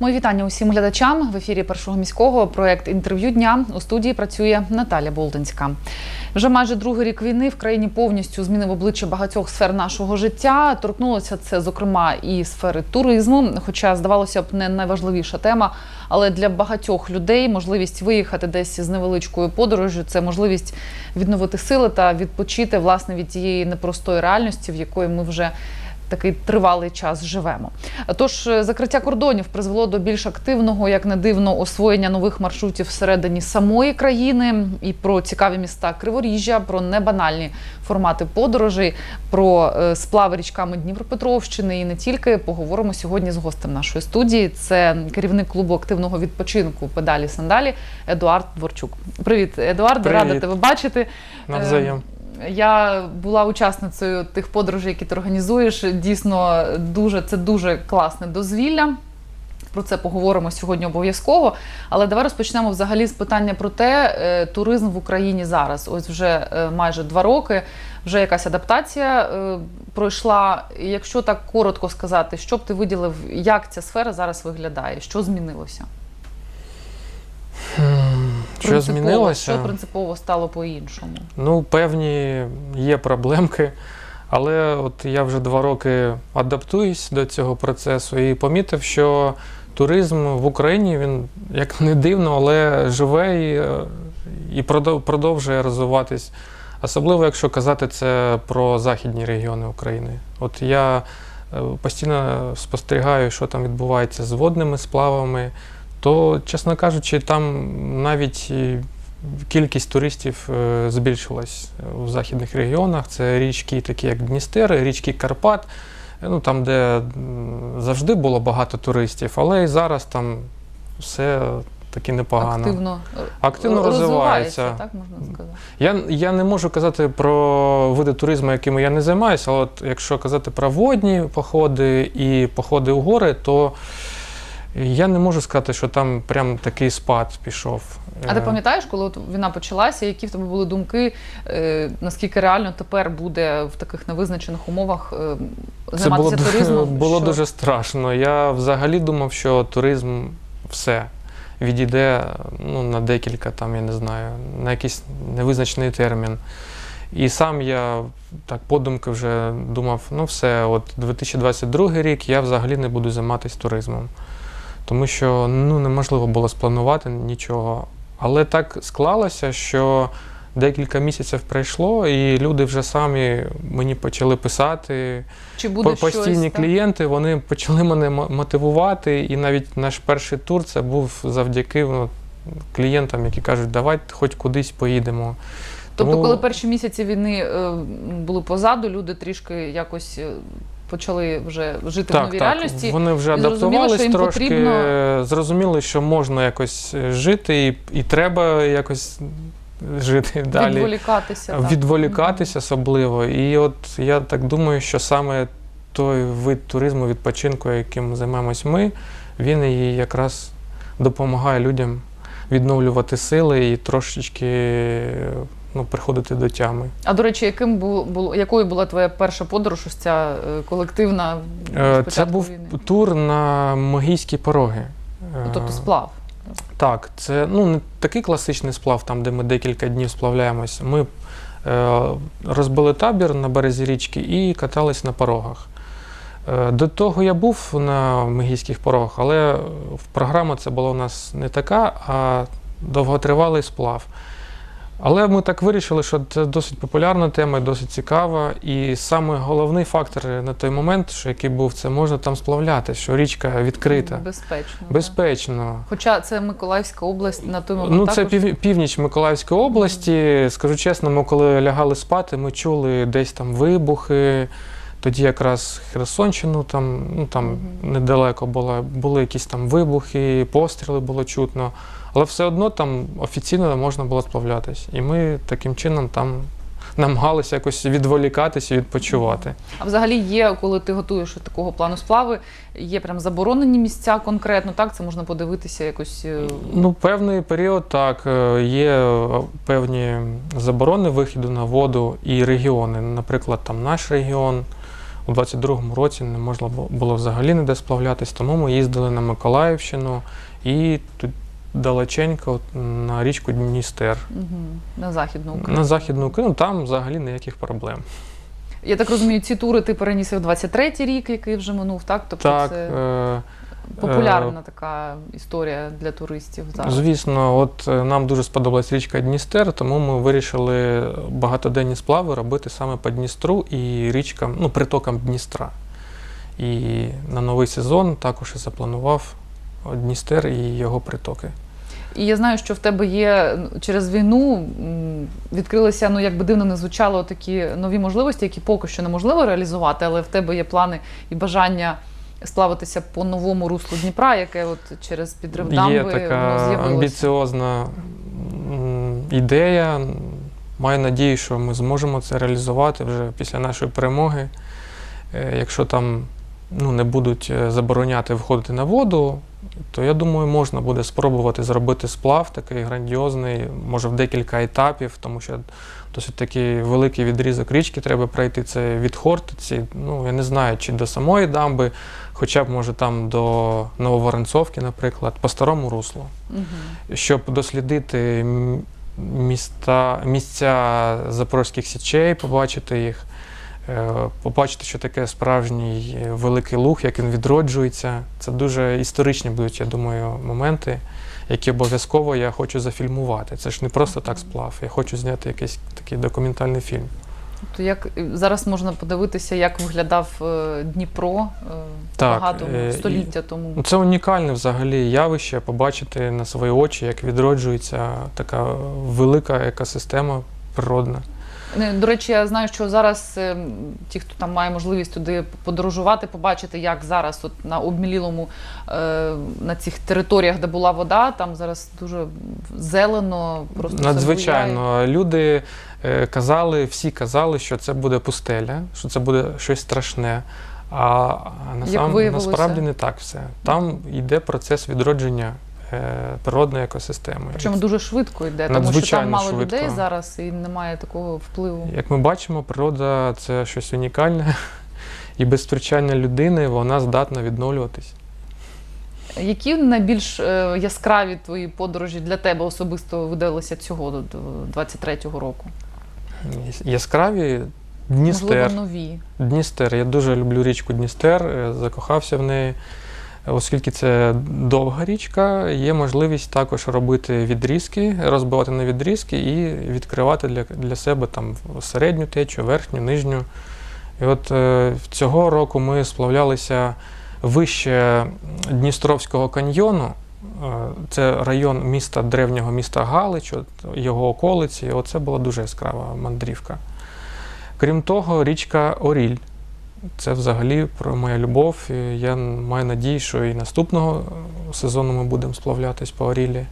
Мої вітання усім глядачам в ефірі першого міського проект інтерв'ю дня у студії працює Наталя Болдинська. Вже майже другий рік війни в країні повністю змінив обличчя багатьох сфер нашого життя. Торкнулося це, зокрема, і сфери туризму. Хоча здавалося б, не найважливіша тема, але для багатьох людей можливість виїхати десь з невеличкою подорожю це можливість відновити сили та відпочити власне від тієї непростої реальності, в якої ми вже такий тривалий час живемо. Тож е, закриття кордонів призвело до більш активного, як не дивно, освоєння нових маршрутів всередині самої країни і про цікаві міста Криворіжжя, про небанальні формати подорожей, про е, сплави річками Дніпропетровщини і не тільки поговоримо сьогодні з гостем нашої студії. Це керівник клубу активного відпочинку педалі сандалі Едуард Дворчук. Привіт, Едуард, Привіт. рада тебе бачити. Навзаєм. Я була учасницею тих подорожей, які ти організуєш. Дійсно, дуже це дуже класне дозвілля. Про це поговоримо сьогодні обов'язково. Але давай розпочнемо взагалі з питання про те, е, туризм в Україні зараз. Ось вже е, майже два роки, вже якась адаптація е, пройшла. Якщо так коротко сказати, що б ти виділив, як ця сфера зараз виглядає? Що змінилося? Що Принципово, змінилося? Що принципово стало по-іншому? Ну, певні є проблемки, але от я вже два роки адаптуюсь до цього процесу і помітив, що туризм в Україні він як не дивно, але живе і, і продовжує розвиватись. Особливо, якщо казати це про західні регіони України. От я е, постійно спостерігаю, що там відбувається з водними сплавами, то, чесно кажучи, там навіть кількість туристів е, збільшилась у західних регіонах. Це річки, такі як Дністер, річки Карпат, е, ну там, де завжди було багато туристів, але і зараз там все таки непогано. Активно, Активно розвивається. так можна сказати. Я, я не можу казати про види туризму, якими я не займаюся, але от якщо казати про водні походи і походи у гори, то я не можу сказати, що там прям такий спад пішов. А ти Е, пам'ятаєш, коли от війна почалася, які в тебе були думки, е, наскільки реально тепер буде в таких невизначених умовах е, Це було, займатися ду- туризмом? було Що- дуже страшно. Я взагалі думав, що туризм все відійде ну, на декілька, там, я не знаю, на якийсь невизначений термін. І сам я так подумки вже думав, ну все, от 2022 рік я взагалі не буду займатися туризмом. Тому що ну, неможливо було спланувати нічого. Але так склалося, що декілька місяців пройшло, і люди вже самі мені почали писати. Чи буде Постійні щось, клієнти вони почали мене мотивувати. І навіть наш перший тур це був завдяки ну, клієнтам, які кажуть, давай хоч кудись поїдемо. Тобто, Тому- коли перші місяці війни е, були позаду, люди трішки якось е, почали вже жити в Так, новій так, реальності. вони вже адаптувались трошки, потрібно- зрозуміли, що можна якось е, жити, і, і треба якось жити далі. Відволікатися. так. Відволікатися особливо. І от я так думаю, що саме той вид туризму, відпочинку, яким займаємось ми, він і якраз допомагає людям відновлювати сили і трошечки ну, приходити до тями. А до речі, яким бу- було якою була твоя перша подорож? Ось ця е, колективна Е, Це був війни? тур на Могійські пороги. Ну, тобто Е, сплав. Так, це ну, не такий класичний сплав, там, де ми декілька днів сплавляємось. Ми е, розбили табір на березі річки і катались на порогах. Е, до того я був на Мегійських порогах, але програма це була у нас не така, а довготривалий сплав. Але ми так вирішили, що це досить популярна тема, досить цікава. І саме головний фактор на той момент, що який був, це можна там сплавляти, що річка відкрита. Безпечно. так. Безпечно. Хоча це Миколаївська область на той момент Ну, це також. пів, північ Миколаївської області. Скажу чесно, ми коли лягали спати, ми чули десь там вибухи. Тоді якраз Херсонщину, там, ну там недалеко було, були якісь там вибухи, постріли було чутно. Але все одно там офіційно можна було сплавлятись. І ми таким чином там намагалися якось відволікатися і відпочивати. А взагалі є, коли ти готуєш такого плану сплави, є прям заборонені місця конкретно, так? Це можна подивитися якось. е, Ну, певний період так. е, Є е, певні заборони виходу на воду і регіони. Наприклад, там наш регіон, у 22-му році не можна було взагалі ніде сплавлятись, тому ми їздили на Миколаївщину і тут далеченько на річку Дністер. Угу. На західну Україну. На Західну Україну там взагалі ніяких проблем. Я так розумію, ці тури ти переніс в 23-й рік, який вже минув, так? Тобто так, це е, популярна така історія для туристів зараз. Звісно, от е, нам дуже сподобалась річка Дністер, тому ми вирішили багатоденні сплави робити саме по Дністру і річкам, ну, притокам Дністра. І на новий сезон також і запланував Дністер і його притоки. І я знаю, що в тебе є через війну відкрилися, ну як би дивно не звучало, такі нові можливості, які поки що неможливо реалізувати, але в тебе є плани і бажання сплавитися по новому руслу Дніпра, яке от через підрив дамби Є воно така з'явилося. амбіціозна ідея. Маю надію, що ми зможемо це реалізувати вже після нашої перемоги. Е, Якщо там ну, не будуть е, забороняти виходити на воду, то я думаю, можна буде спробувати зробити сплав такий грандіозний, може в декілька етапів, тому що досить такий великий відрізок річки треба пройти. Це від Хортиці. Ну, я не знаю, чи до самої дамби, хоча б може там до Нововоронцовки, наприклад, по старому руслу Мгм. щоб дослідити міста, місця запорізьких січей, побачити їх, побачити, що таке справжній е, великий луг, як він відроджується. Це дуже історичні будуть, я думаю, моменти, які обов'язково я хочу зафільмувати. Це ж не просто так сплав. Я хочу зняти якийсь такий документальний фільм. Тобто як зараз можна подивитися, як виглядав е, Дніпро е, Так, багато е, століття тому. Ну, Це унікальне взагалі явище побачити на свої очі, як відроджується така велика екосистема природна. Не, До речі, я знаю, що зараз е, ті, хто там має можливість туди подорожувати, побачити, як зараз от на обмілілому е, на цих територіях, де була вода, там зараз дуже зелено, просто. Надзвичайно. Люди е, казали, всі казали, що це буде пустеля, що це буде щось страшне. А, а насам, насправді не так все. Там йде процес відродження е, природної екосистеми. Причому дуже швидко йде, тому що там мало швидко. людей зараз і немає такого впливу. Як ми бачимо, природа це щось унікальне, і без втручання людини вона здатна відновлюватись. Які найбільш е, яскраві твої подорожі для тебе особисто видалися цього до- до 23-го року? Яскраві Дністер. Можливо, нові. Дністер. Я дуже люблю річку Дністер, е, закохався в неї. Оскільки це довга річка, є можливість також робити відрізки, розбивати на відрізки і відкривати для, для себе там середню течу, верхню, нижню. І от е, цього року ми сплавлялися вище Дністровського каньйону. Е, Це район міста древнього міста Галич, от його околиці. Оце була дуже яскрава мандрівка. Крім того, річка Оріль. Це взагалі про моя любов. І я маю надію, що і наступного е, сезону ми будемо сплавлятись по Орілі.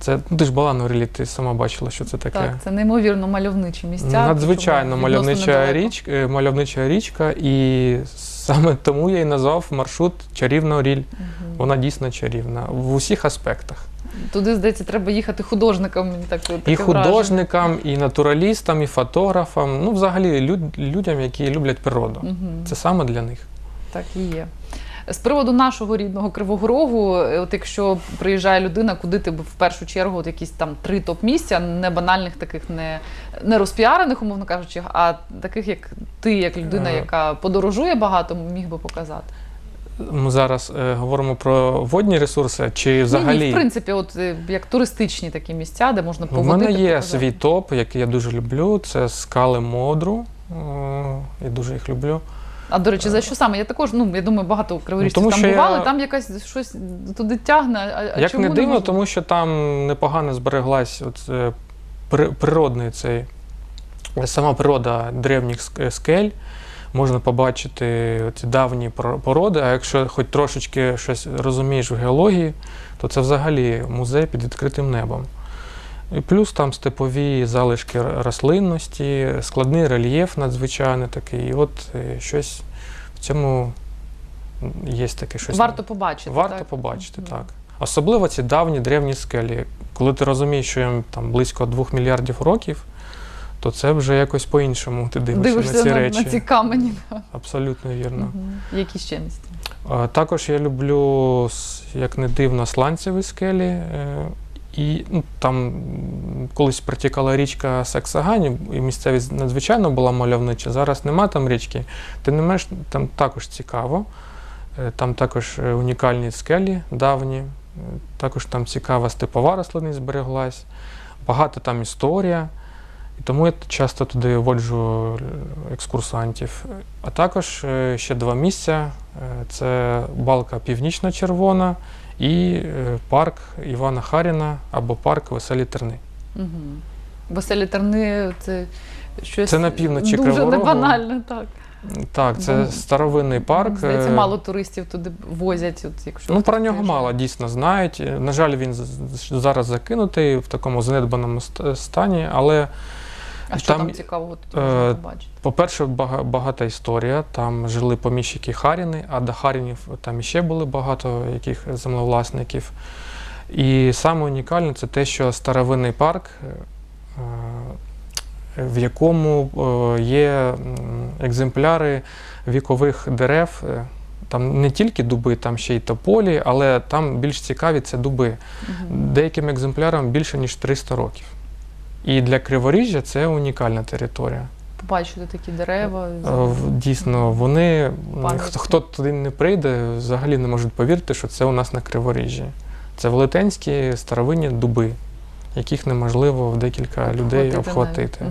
Це ну, ти ж була на Орілі, ти сама бачила, що це таке. Так, це неймовірно мальовничі місця. Надзвичайно мальовнича річка, е, мальовнича річка, і саме тому я і назвав маршрут Чарівна Оріль. Мгм. Вона дійсно чарівна в усіх аспектах. Туди, здається, треба їхати художникам. Мені так, таке І враження. художникам, і натуралістам, і фотографам, ну взагалі люд, людям, які люблять природу. Мгм. Це саме для них. Так і є. З приводу нашого рідного Кривого Рогу, е, от якщо приїжджає людина, куди ти б в першу чергу от якісь там три топ-місця, не банальних таких, не, не розпіарених, умовно кажучи, а таких, як ти, як людина, яка подорожує багато, міг би показати. Ми зараз е, говоримо про водні ресурси, чи взагалі. Ні, ні, в принципі, от е, як туристичні такі місця, де можна У поводити. мене є показати. свій топ, який я дуже люблю. Це скали Модру. Я дуже їх люблю. А до речі, за що саме? Я також, ну я думаю, багато криворіжців тому там що бували, я- там якась щось туди тягне. А, а Як чому не дивно, можна? тому що там непогано збереглась от, е, при- природний цей сама природа древніх ск- скель. Можна побачити ці давні породи, а якщо хоч трошечки щось розумієш в геології, то це взагалі музей під відкритим небом. І плюс там степові залишки рослинності, складний рельєф надзвичайний такий. І от е, щось в цьому є таке щось. варто побачити. Варто так? побачити, так. Особливо ці давні древні скелі. Коли ти розумієш, що їм там близько 2 мільярдів років, то це вже якось по-іншому ти дивишся, Дивишся на ці на, речі. на ці камені. Абсолютно вірно. Мгм. Які ще місця? А, Також я люблю, як не дивно, сланцеві скелі. е, І ну, там колись протікала річка Саксагані, і місцевість надзвичайно була мальовнича. Зараз нема там річки. Тим не менш, там також цікаво. Е, Там також е, унікальні скелі давні. Також там цікава степова рослинність збереглась. Багато там історія. І тому я часто туди воджу е, екскурсантів. А також е, ще два місця: Е, це балка Північно-Червона і парк Івана Харіна або парк Веселі Терни. Угу. Веселі терни це щось Це на півночі дуже Кривого Рогу. небанальне, так. Так, це Бо, старовинний парк. Здається, мало туристів туди возять. От, якщо Ну, про нього мало дійсно знають. На жаль, він зараз закинутий в такому занедбаному стані, але А що там, там, цікавого тоді е, можна побачити? По-перше, багата історія. Там жили поміщики Харіни, а до Харінів там іще були багато яких землевласників. І саме унікальне це те, що старовинний парк, е, в якому е, є екземпляри вікових дерев. е, Там не тільки дуби, там ще й тополі, але там більш цікаві це дуби. Мгм. Деяким екземплярам більше ніж 300 років. І для Криворіжжя це унікальна територія. Побачити такі дерева. Е, Дійсно, вони Пам'ятки. хто, хто туди не прийде, взагалі не можуть повірити, що це у нас на Криворіжжі. Це велетенські старовинні дуби, яких неможливо в декілька людей Обхватити.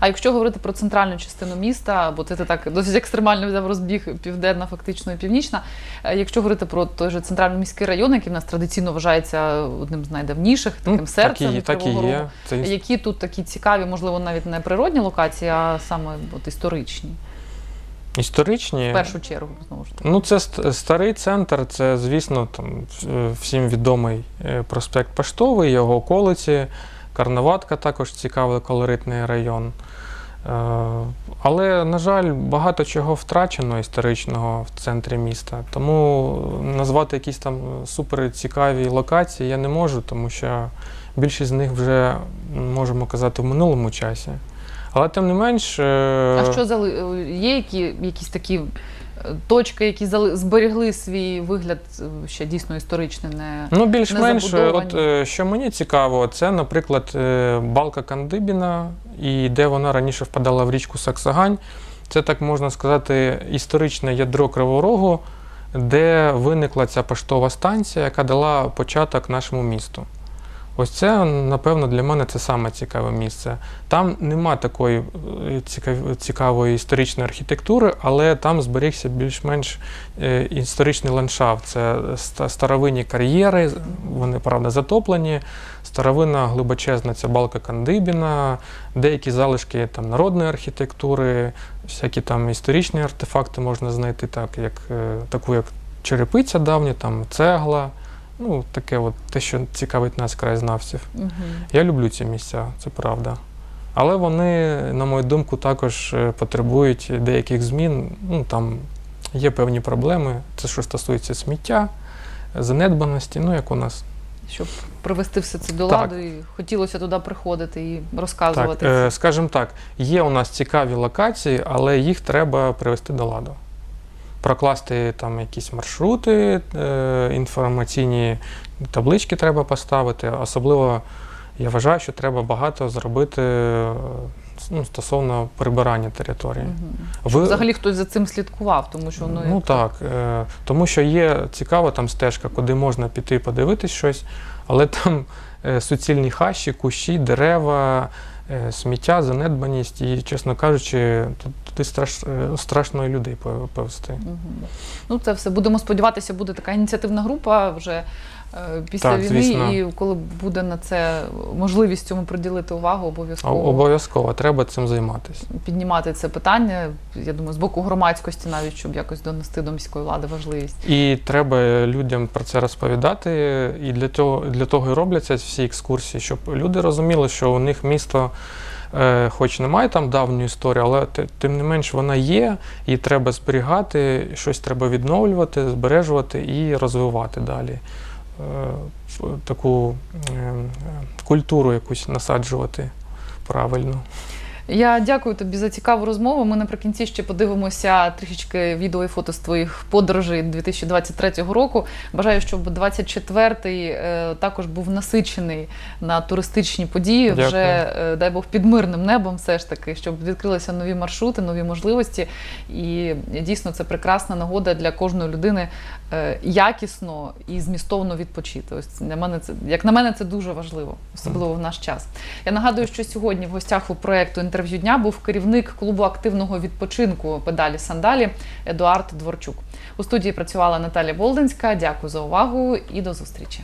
А якщо говорити про центральну частину міста, бо це ти так досить екстремально взяв розбіг південна, фактично і північна. е, Якщо говорити про той же центральний міський район, який в нас традиційно вважається одним з найдавніших, таким Ну, серцем так і, так і є. Це які тут такі цікаві, можливо, навіть не природні локації, а саме от історичні, історичні. в першу чергу, знову ж таки. Ну, це старий центр, це, звісно, там всім відомий е, проспект Поштовий, його околиці, Карнаватка також цікавий колоритний район. Е, Але, на жаль, багато чого втрачено історичного в центрі міста. Тому назвати якісь там супер цікаві локації я не можу, тому що більшість з них вже можемо казати в минулому часі. Але тим не менш. е, А що зали... е, є які, якісь такі е, точки, які зали... зберегли свій вигляд ще дійсно історичний, не Ну, більш-менш, от що мені цікаво, це, наприклад, балка Кандибіна, і де вона раніше впадала в річку Саксагань. Це так можна сказати, історичне ядро Кривого Рогу, де виникла ця поштова станція, яка дала початок нашому місту. Ось це, напевно, для мене це саме цікаве місце. Там нема такої е, цікавої історичної архітектури, але там зберігся більш-менш е, історичний ландшафт. Це старовинні кар'єри, вони, правда, затоплені, старовинна глибочезна ця балка Кандибіна, деякі залишки там, народної архітектури, всякі там історичні артефакти можна знайти, так, як, е, таку як черепиця давня, там, цегла. Ну, таке от те, що цікавить нас краєзнавців. Мгм. Я люблю ці місця, це правда. Але вони, на мою думку, також е, потребують деяких змін. Ну, там є певні проблеми. Це що стосується сміття, занедбаності, ну як у нас. щоб привести все це до Так. ладу, і хотілося туди приходити і Так, розказувати. е, скажімо так, є у нас цікаві локації, але їх треба привести до ладу. Прокласти там якісь маршрути, е, інформаційні таблички треба поставити. Особливо я вважаю, що треба багато зробити е, ну, стосовно прибирання території. Мгм. Ви- Взагалі хтось за цим слідкував, тому що ну, Ну як- так, е, тому що є цікава там стежка, куди можна піти подивитись щось, але там е, суцільні хащі, кущі, дерева, сміття, занедбаність, і, чесно кажучи, туди страш, е, страшно людей пов- повести. Угу. Ну, це все. Будемо сподіватися, буде така ініціативна група вже е, після Так, війни, звісно. і коли буде на це можливість цьому приділити увагу, обов'язково Обов'язково треба цим займатися. піднімати це питання. Я думаю, з боку громадськості, навіть щоб якось донести до міської влади важливість. І треба людям про це розповідати. І для того, для того і робляться всі екскурсії, щоб люди розуміли, що у них місто, е, хоч немає там давню історію, але тим не менш вона є, і треба зберігати, щось треба відновлювати, збережувати і розвивати далі. Е, таку е, культуру якусь насаджувати правильно. Я дякую тобі за цікаву розмову. Ми наприкінці ще подивимося трішечки відео і фото з твоїх подорожей 2023 року. Бажаю, щоб 24-й е, також був насичений на туристичні події. Дякую. Вже е, дай Бог під мирним небом, все ж таки, щоб відкрилися нові маршрути, нові можливості. І дійсно це прекрасна нагода для кожної людини е, якісно і змістовно відпочити. Ось для мене це як на мене це дуже важливо, особливо в наш час. Я нагадую, що сьогодні в гостях у проєкту інтерв'ю дня був керівник клубу активного відпочинку педалі Сандалі Едуард Дворчук. У студії працювала Наталя Болдинська. Дякую за увагу і до зустрічі.